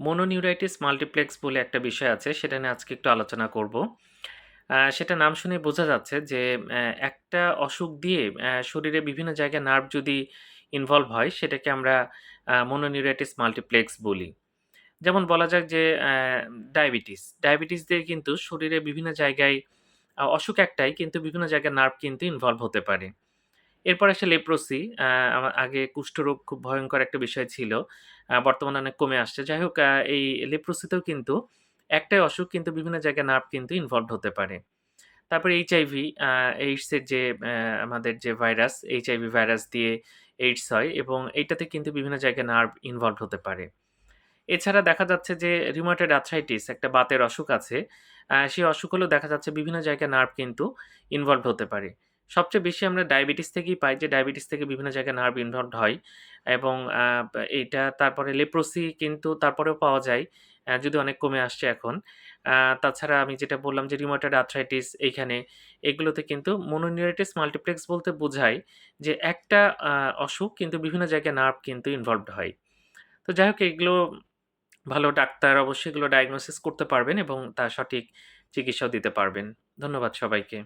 মোনোনিউরাইটিস multiplex বলে একটা বিষয় আছে, সেটা নিয়ে আজকে একটু আলোচনা করব। সেটা নাম শুনে বোঝা যাচ্ছে যে একটা অসুখ দিয়ে শরীরে বিভিন্ন জায়গায় নার্ভ যদি ইনভলভ হয়, সেটাকে আমরা মোনোনিউরাইটিস মাল্টিপ্লেক্স বলি। যেমন বলা যাক যে ডায়াবেটিস। ডায়াবেটিস দিয়ে কিন্তু শরীরে বিভিন্ন জায়গায় অসুখ একটাই, কিন্তু বিভিন্ন জায়গায় নার্ভ কিন্তু ইনভলভ হতে পারে। এরপর আসে লেপ্রোসি। আ আমা আগে কুষ্ঠরোগ খুব ভয়ঙ্কর একটা বিষয় ছিল। বর্তমানে অনেক কমে আসছে। যাই হোক এই লেপ্রোসিতেও কিন্তু একটাই অসুখ কিন্তু বিভিন্ন জায়গায় নার্ভ কিন্তু ইনভলভড হতে পারে। তারপরে এইচআইভি আ এইডস যে আমাদের যে ভাইরাস, এইচআইভি ভাইরাস দিয়ে এইডস হয় এবং এইটাতে কিন্তু বিভিন্ন জায়গায় নার্ভ ইনভলভড হতে পারে। এছাড়া দেখা যাচ্ছে যে রিউমাটয়েড আর্থ্রাইটিস একটা বাতের অসুখ আছে। সেই অসুখ হলেও দেখা যাচ্ছে বিভিন্ন জায়গায় নার্ভ কিন্তু ইনভলভড হতে পারে। সবচেয়ে বেশি আমরা ডায়াবেটিস থেকেই পাই, যে ডায়াবেটিস থেকে বিভিন্ন জায়গায় নার্ভ ইনভলভড হয় এবং এইটা তারপরে লেপ্রোসি কিন্তু তারপরেও পাওয়া যায়। যদি অনেক কমে আসছে এখন। তাছাড়া আমি যেটা বললাম যে রিমোটেড আর্থ্রাইটিস এইখানে, এগুলোতে কিন্তু মোনোনিউরাইটিস মাল্টিপ্লেক্স বলতে বোঝায় যে একটা অসুখ কিন্তু বিভিন্ন জায়গায় নার্ভ কিন্তু ইনভলভড হয়। তো যাই হোক, এগুলো ভালো ডাক্তার অবশ্যই এগুলো ডায়াগনোসিস করতে পারবেন এবং তার সঠিক চিকিৎসাও দিতে পারবেন। ধন্যবাদ সবাইকে।